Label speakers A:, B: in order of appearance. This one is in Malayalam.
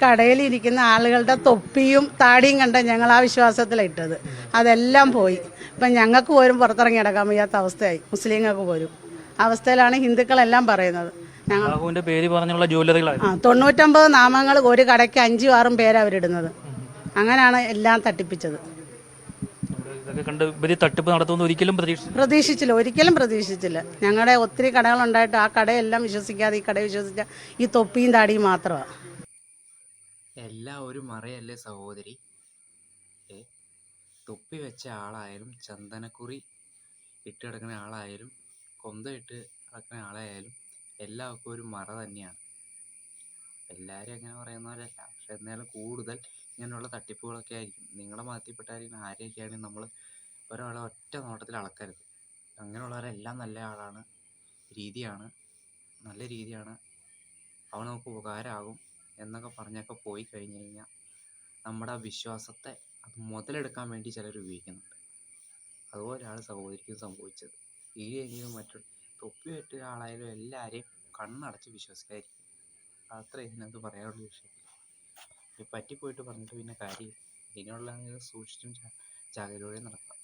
A: കടയിലിരിക്കുന്ന ആളുകളുടെ തൊപ്പിയും താടിയും കണ്ട ഞങ്ങൾ ആ വിശ്വാസത്തിലിട്ടത്. അതെല്ലാം പോയി. ഇപ്പം ഞങ്ങൾക്ക് പോലും പുറത്തിറങ്ങി നടക്കാൻ വയ്യാത്ത അവസ്ഥയായി. മുസ്ലിങ്ങൾക്ക് പോലും അവസ്ഥയിലാണ് ഹിന്ദുക്കളെല്ലാം പറയുന്നത്. ഞങ്ങൾ
B: പേര് പറഞ്ഞുള്ള
A: ആ തൊണ്ണൂറ്റൊമ്പത് നാമങ്ങൾ ഒരു കടയ്ക്ക് അഞ്ചും ആറും പേര് അവരിടുന്നത്. അങ്ങനെയാണ് എല്ലാം തട്ടിപ്പിച്ചത്.
B: ഇതൊക്കെ കണ്ട് ഇവർ തട്ടിപ്പ് നടത്തുമെന്ന് ഒരിക്കലും പ്രതീക്ഷിച്ചു
A: പ്രതീക്ഷിച്ചില്ല. ഒരിക്കലും പ്രതീക്ഷിച്ചില്ല. ഞങ്ങളുടെ ഒത്തിരി കടകളുണ്ടായിട്ട് ആ കടയെല്ലാം വിശ്വസിക്കാതെ ഈ കട വിശ്വസിച്ച ഈ തൊപ്പിയും താടിയും മാത്രമാണ്.
C: എല്ലാം ഒരു മറയല്ലേ സഹോദരി? ഏ? തൊപ്പി വെച്ച ആളായാലും ചന്ദനക്കുറി ഇട്ട് കിടക്കുന്ന ആളായാലും കൊന്ത ഇട്ട് കിടക്കുന്ന ആളായാലും എല്ലാവർക്കും ഒരു മറ തന്നെയാണ്. എല്ലാവരും അങ്ങനെ പറയുന്ന പോലെയല്ല. പക്ഷെ എന്നാലും കൂടുതൽ ഇങ്ങനെയുള്ള തട്ടിപ്പുകളൊക്കെ ആയിരിക്കും. നിങ്ങളുടെ മതത്തിൽപ്പെട്ടായിരിക്കും ആരെയൊക്കെയാണെങ്കിൽ നമ്മൾ ഒരാളെ ഒറ്റ നോട്ടത്തിൽ അളക്കരുത്. അങ്ങനെയുള്ളവരെല്ലാം നല്ല ആളാണ് രീതിയാണ് നല്ല രീതിയാണ്. അവൻ നമുക്ക് ഉപകാരമാകും. എന്നൊക്കെ പറഞ്ഞൊക്കെ പോയി കഴിഞ്ഞു കഴിഞ്ഞാൽ നമ്മുടെ ആ വിശ്വാസത്തെ അത് മുതലെടുക്കാൻ വേണ്ടി ചിലർ ഉപയോഗിക്കുന്നുണ്ട്. അതുപോലെയാണ് സഹോദരിക്കും സംഭവിച്ചത്. ഈ എങ്കിലും മറ്റൊരു തൊപ്പി വെട്ടിയ ഒരാളായാലും എല്ലാവരെയും കണ്ണടച്ച് വിശ്വസിക്കാതിരിക്കും. അത്ര ഇതിനകത്ത് പറയാനുള്ള വിഷയം. ഈ പറ്റിപ്പോയിട്ട് പറഞ്ഞിട്ട് പിന്നെ കാര്യമില്ല. ഇതിനുള്ള സൂക്ഷിച്ചും ജാഗ്രതയോടെ നടക്കാം